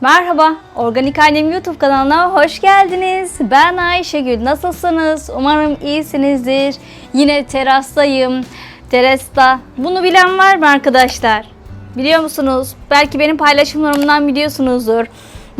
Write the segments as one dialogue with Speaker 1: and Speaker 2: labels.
Speaker 1: Merhaba, Organik Annem YouTube kanalına hoş geldiniz. Ben Ayşegül. Nasılsınız? Umarım iyisinizdir. Yine terastayım. Terasta. Bunu bilen var mı arkadaşlar? Biliyor musunuz? Belki benim paylaşımlarımdan biliyorsunuzdur.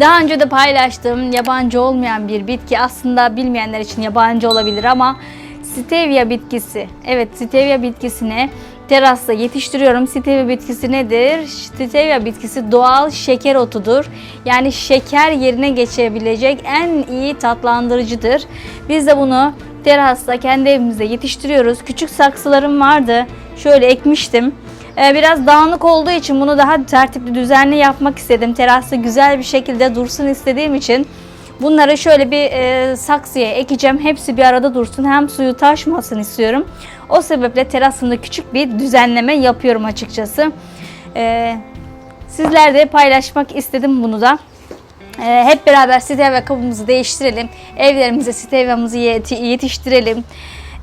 Speaker 1: Daha önce de paylaştığım yabancı olmayan bir bitki aslında bilmeyenler için yabancı olabilir ama stevia bitkisi. Evet, stevia bitkisini terasta yetiştiriyorum. Stevia bitkisi nedir? Stevia bitkisi doğal şeker otudur. Yani şeker yerine geçebilecek en iyi tatlandırıcıdır. Biz de bunu terasta kendi evimizde yetiştiriyoruz. Küçük saksılarım vardı. Şöyle ekmiştim. Ee, Biraz dağınık olduğu için bunu daha tertipli, düzenli yapmak istedim. Terasta güzel bir şekilde dursun istediğim için bunları şöyle bir e, saksıya ekeceğim. Hepsi bir arada dursun. Hem suyu taşmasın istiyorum. O sebeple terasımda küçük bir düzenleme yapıyorum açıkçası. Ee, sizlerle paylaşmak istedim bunu da. Ee, hep beraber stevia kabımızı değiştirelim. Evlerimize stevia'mızı yeti- yetiştirelim.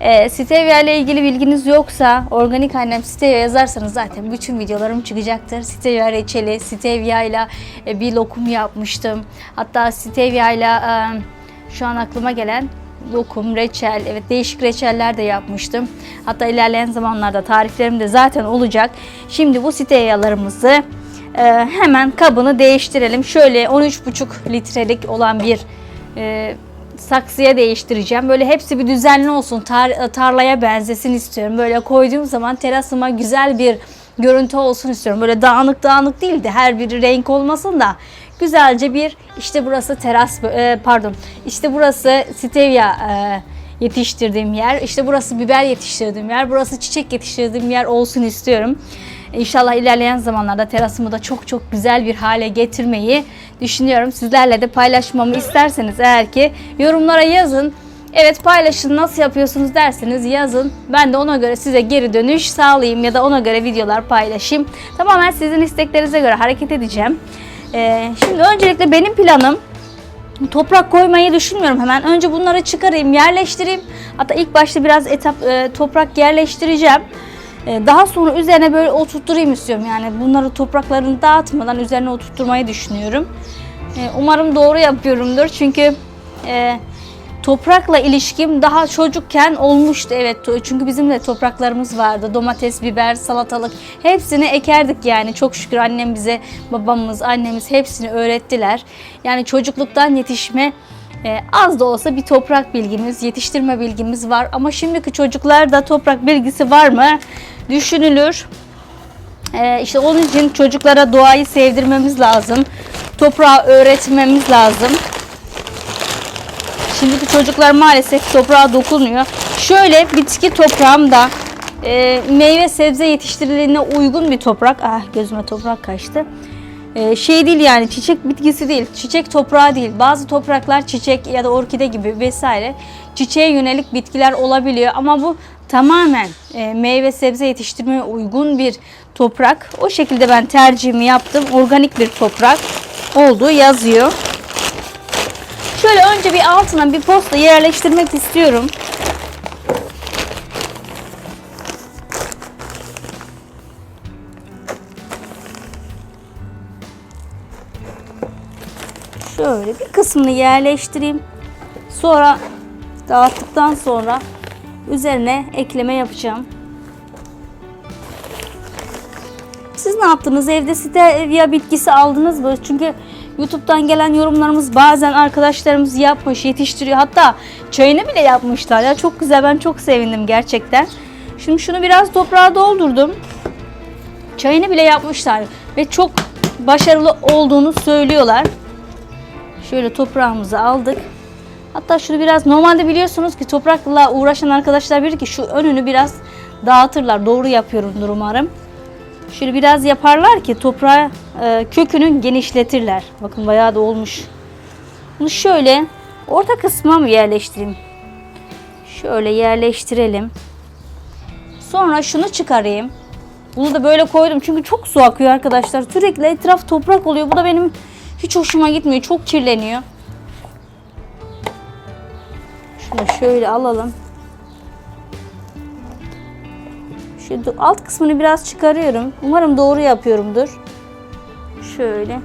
Speaker 1: Ee, stevia ile ilgili bilginiz yoksa organik annem stevia yazarsanız zaten bütün videolarım çıkacaktır. Stevia reçeli, stevia ile e, bir lokum yapmıştım. Hatta stevia ile e, şu an aklıma gelen lokum, reçel, evet değişik reçeller de yapmıştım. Hatta ilerleyen zamanlarda tariflerim de zaten olacak. Şimdi bu stevialarımızı ee, hemen kabını değiştirelim. Şöyle 13,5 litrelik olan bir e, saksıya değiştireceğim. Böyle hepsi bir düzenli olsun. tar- tarlaya benzesin istiyorum. Böyle koyduğum zaman terasıma güzel bir görüntü olsun istiyorum. Böyle dağınık dağınık değil de her biri renk olmasın da güzelce bir işte burası teras e, pardon işte burası stevia e, yetiştirdiğim yer. İşte burası biber yetiştirdiğim yer. Burası çiçek yetiştirdiğim yer olsun istiyorum. İnşallah ilerleyen zamanlarda terasımı da çok çok güzel bir hale getirmeyi düşünüyorum. Sizlerle de paylaşmamı isterseniz eğer ki yorumlara yazın. Evet paylaşın nasıl yapıyorsunuz derseniz yazın. Ben de ona göre size geri dönüş sağlayayım ya da ona göre videolar paylaşayım. Tamamen sizin isteklerinize göre hareket edeceğim. Ee, şimdi öncelikle benim planım toprak koymayı düşünmüyorum hemen. Önce bunları çıkarayım, yerleştireyim. Hatta ilk başta biraz etap e, toprak yerleştireceğim. E, daha sonra üzerine böyle oturtturayım istiyorum. Yani bunları topraklarını dağıtmadan üzerine oturtturmayı düşünüyorum. E, umarım doğru yapıyorumdur. Çünkü e, toprakla ilişkim daha çocukken olmuştu. Evet çünkü bizim de topraklarımız vardı. Domates, biber, salatalık hepsini ekerdik yani. Çok şükür annem bize, babamız, annemiz hepsini öğrettiler. Yani çocukluktan yetişme e, az da olsa bir toprak bilgimiz, yetiştirme bilgimiz var. Ama şimdiki çocuklarda toprak bilgisi var mı? Düşünülür. E, işte onun için çocuklara doğayı sevdirmemiz lazım. Toprağı öğretmemiz lazım. Şimdiki çocuklar maalesef toprağa dokunmuyor. Şöyle bitki toprağımda e, meyve sebze yetiştirildiğine uygun bir toprak. Ah gözüme toprak kaçtı. E, şey değil yani çiçek bitkisi değil, çiçek toprağı değil. Bazı topraklar çiçek ya da orkide gibi vesaire çiçeğe yönelik bitkiler olabiliyor ama bu tamamen e, meyve sebze yetiştirmeye uygun bir toprak. O şekilde ben tercihimi yaptım. Organik bir toprak olduğu yazıyor. Şöyle önce bir altına bir posta yerleştirmek istiyorum. Şöyle bir kısmını yerleştireyim. Sonra dağıttıktan sonra üzerine ekleme yapacağım. Siz ne yaptınız? Evde stevia bitkisi aldınız mı? Çünkü YouTube'dan gelen yorumlarımız bazen arkadaşlarımız yapmış, yetiştiriyor. Hatta çayını bile yapmışlar. Ya çok güzel. Ben çok sevindim gerçekten. Şimdi şunu biraz toprağa doldurdum. Çayını bile yapmışlar ve çok başarılı olduğunu söylüyorlar. Şöyle toprağımızı aldık. Hatta şunu biraz normalde biliyorsunuz ki toprakla uğraşan arkadaşlar bilir ki şu önünü biraz dağıtırlar. Doğru yapıyorumdur umarım. Şöyle biraz yaparlar ki toprağı e, kökünü genişletirler. Bakın bayağı da olmuş. Bunu şöyle orta kısma mı yerleştireyim? Şöyle yerleştirelim. Sonra şunu çıkarayım. Bunu da böyle koydum çünkü çok su akıyor arkadaşlar. Sürekli etraf toprak oluyor. Bu da benim hiç hoşuma gitmiyor. Çok kirleniyor. Şunu şöyle alalım. Şu alt kısmını biraz çıkarıyorum. Umarım doğru yapıyorumdur. Şöyle.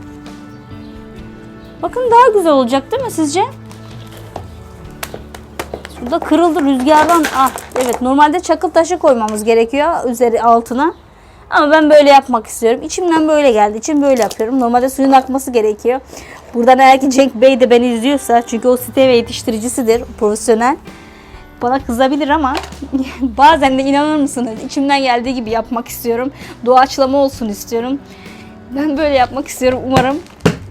Speaker 1: Bakın daha güzel olacak değil mi sizce? Şurada kırıldı rüzgardan. Ah evet normalde çakıl taşı koymamız gerekiyor üzeri altına. Ama ben böyle yapmak istiyorum. İçimden böyle geldi. İçim böyle yapıyorum. Normalde suyun akması gerekiyor. Buradan eğer ki Cenk Bey de beni izliyorsa çünkü o site ve yetiştiricisidir profesyonel. Bana kızabilir ama bazen de inanır mısınız içimden geldiği gibi yapmak istiyorum. Doğaçlama olsun istiyorum. Ben böyle yapmak istiyorum. Umarım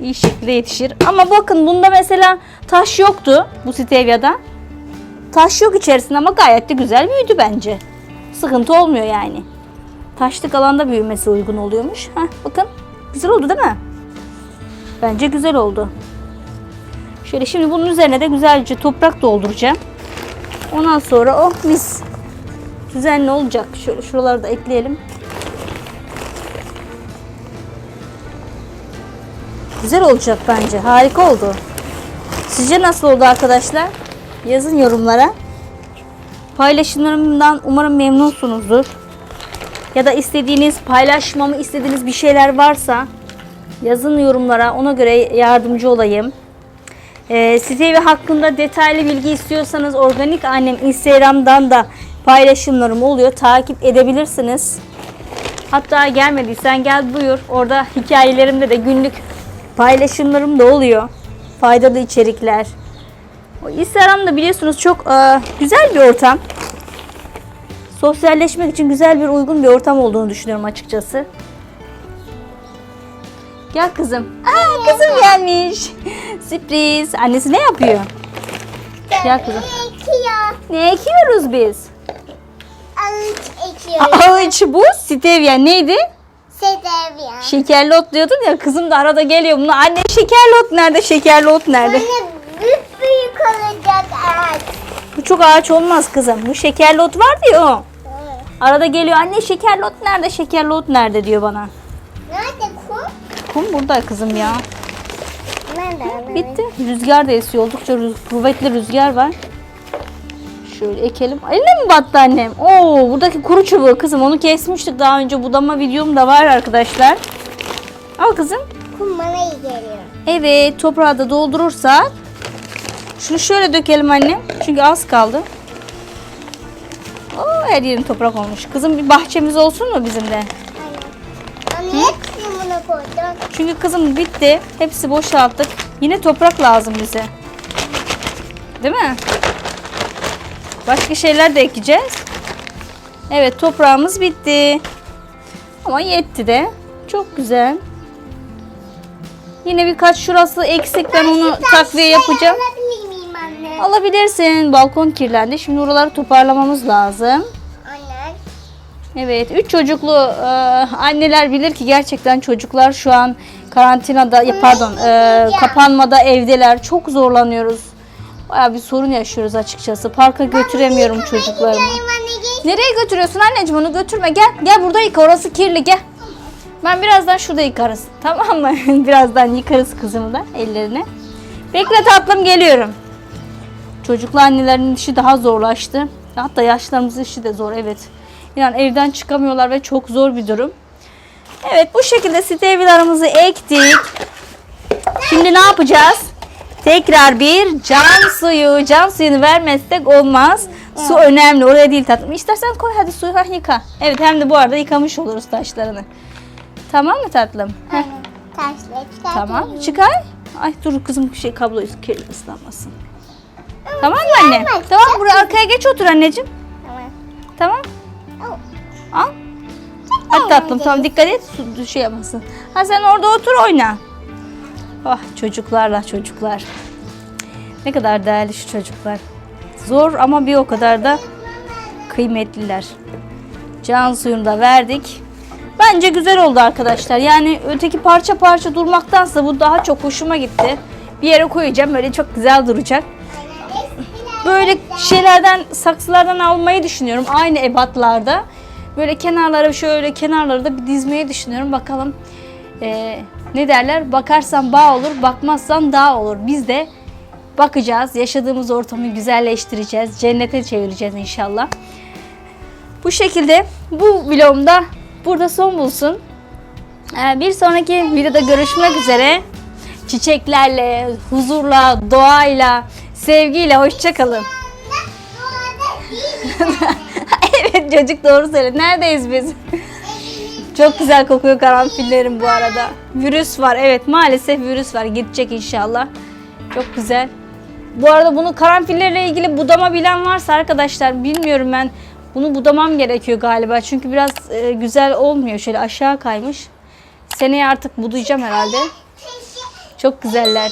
Speaker 1: iyi şekilde yetişir. Ama bakın bunda mesela taş yoktu bu stevia'da. Taş yok içerisinde ama gayet de güzel büyüdü bence. Sıkıntı olmuyor yani. Taşlık alanda büyümesi uygun oluyormuş. Heh, bakın güzel oldu değil mi? Bence güzel oldu. Şöyle şimdi bunun üzerine de güzelce toprak dolduracağım. Ondan sonra oh mis. Düzenli olacak. Şöyle şuraları da ekleyelim. Güzel olacak bence. Harika oldu. Sizce nasıl oldu arkadaşlar? Yazın yorumlara. Paylaşımlarımdan umarım memnunsunuzdur. Ya da istediğiniz, paylaşmamı istediğiniz bir şeyler varsa yazın yorumlara. Ona göre yardımcı olayım. Ee, Stevia hakkında detaylı bilgi istiyorsanız Organik Annem Instagram'dan da paylaşımlarım oluyor. Takip edebilirsiniz. Hatta gelmediysen gel buyur. Orada hikayelerimde de günlük paylaşımlarım da oluyor. Faydalı içerikler. Instagram'da biliyorsunuz çok e, güzel bir ortam. Sosyalleşmek için güzel bir uygun bir ortam olduğunu düşünüyorum açıkçası. Gel kızım. Aa kızım gelmiş. Sürpriz. Annesi ne yapıyor? Gel kızım.
Speaker 2: Ekiyor.
Speaker 1: Ne ekiyoruz biz?
Speaker 2: Alıç ekiyoruz.
Speaker 1: Ağaç bu. Stevia neydi?
Speaker 2: Sedevya.
Speaker 1: Şekerli ot diyordun ya. Kızım da arada geliyor buna. Anne şekerli ot nerede? Şekerli ot nerede?
Speaker 2: Böyle büyük büyük olacak ağaç.
Speaker 1: Bu çok ağaç olmaz kızım. Bu şekerli ot vardı ya o. Arada geliyor. Anne şekerli ot nerede? Şekerli ot nerede diyor bana.
Speaker 2: Kum?
Speaker 1: Burada kızım ya.
Speaker 2: Nerede?
Speaker 1: Bitti. Rüzgar da esiyor. Oldukça rüz- kuvvetli rüzgar var. Şöyle ekelim. Eline mi battı annem? Oo, buradaki kuru çubuğu kızım. Onu kesmiştik daha önce. Budama videom da var arkadaşlar. Al kızım.
Speaker 2: Kum bana iyi geliyor.
Speaker 1: Evet toprağı da doldurursak. Şunu şöyle dökelim annem. Çünkü az kaldı. Oo, her yerin toprak olmuş. Kızım bir bahçemiz olsun mu bizim de? Çünkü kızım bitti. Hepsi boşalttık. Yine toprak lazım bize. Değil mi? Başka şeyler de ekeceğiz. Evet toprağımız bitti. Ama yetti de. Çok güzel. Yine birkaç şurası eksik. Ben onu takviye yapacağım.
Speaker 2: Miyim anne?
Speaker 1: Alabilirsin. Balkon kirlendi. Şimdi oraları toparlamamız lazım. Evet, üç çocuklu e, anneler bilir ki gerçekten çocuklar şu an karantinada, ya pardon, e, kapanmada evdeler. Çok zorlanıyoruz. Baya bir sorun yaşıyoruz açıkçası. Parka götüremiyorum çocuklarımı. Nereye götürüyorsun anneciğim onu götürme gel. Gel burada yıka orası kirli gel. Ben birazdan şurada yıkarız. Tamam mı? birazdan yıkarız kızımı da ellerini. Bekle tatlım geliyorum. Çocuklu annelerin işi daha zorlaştı. Hatta yaşlarımızın işi de zor evet. Yani evden çıkamıyorlar ve çok zor bir durum. Evet bu şekilde stevialarımızı ektik. Şimdi ne yapacağız? Tekrar bir can suyu. Can suyunu vermezsek olmaz. Su önemli. Oraya değil tatlım. İstersen koy hadi suyu ha, yıka. Evet hem de bu arada yıkamış oluruz taşlarını. Tamam mı tatlım? Heh, tamam çıkar. Ay dur kızım şey kablo kirli ıslanmasın. Tamam mı anne?
Speaker 2: Ama
Speaker 1: Tamam buraya arkaya geç otur anneciğim.
Speaker 2: Tamam.
Speaker 1: Tamam.
Speaker 2: Oh.
Speaker 1: Al. Hadi tatlım tamam dikkat et su şey. Ha sen orada otur oyna. Ah çocuklarla çocuklar. Ne kadar değerli şu çocuklar. Zor ama bir o kadar da kıymetliler. Can suyunu da verdik. Bence güzel oldu arkadaşlar. Yani öteki parça parça durmaktansa bu daha çok hoşuma gitti. Bir yere koyacağım böyle çok güzel duracak. Böyle şeylerden, saksılardan almayı düşünüyorum. Aynı ebatlarda. Böyle kenarları şöyle kenarları da bir dizmeyi düşünüyorum. Bakalım eee, ne derler? Bakarsan bağ olur, bakmazsan dağ olur. Biz de bakacağız. Yaşadığımız ortamı güzelleştireceğiz. Cennete çevireceğiz inşallah. Bu şekilde bu vlogumda burada son bulsun. Ee, Bir sonraki videoda görüşmek üzere. çiçeklerle, huzurla, doğayla, sevgiyle hoşçakalın. Evet çocuk doğru söyledi. Neredeyiz biz? Çok güzel kokuyor karanfillerim bu arada. Virüs var evet maalesef virüs var. Gidecek inşallah. Çok güzel. Bu arada bunu karanfillerle ilgili budama bilen varsa arkadaşlar bilmiyorum ben. Bunu budamam gerekiyor galiba. Çünkü biraz e, güzel olmuyor. Şöyle aşağı kaymış. Seneye artık budayacağım herhalde. Çok güzeller.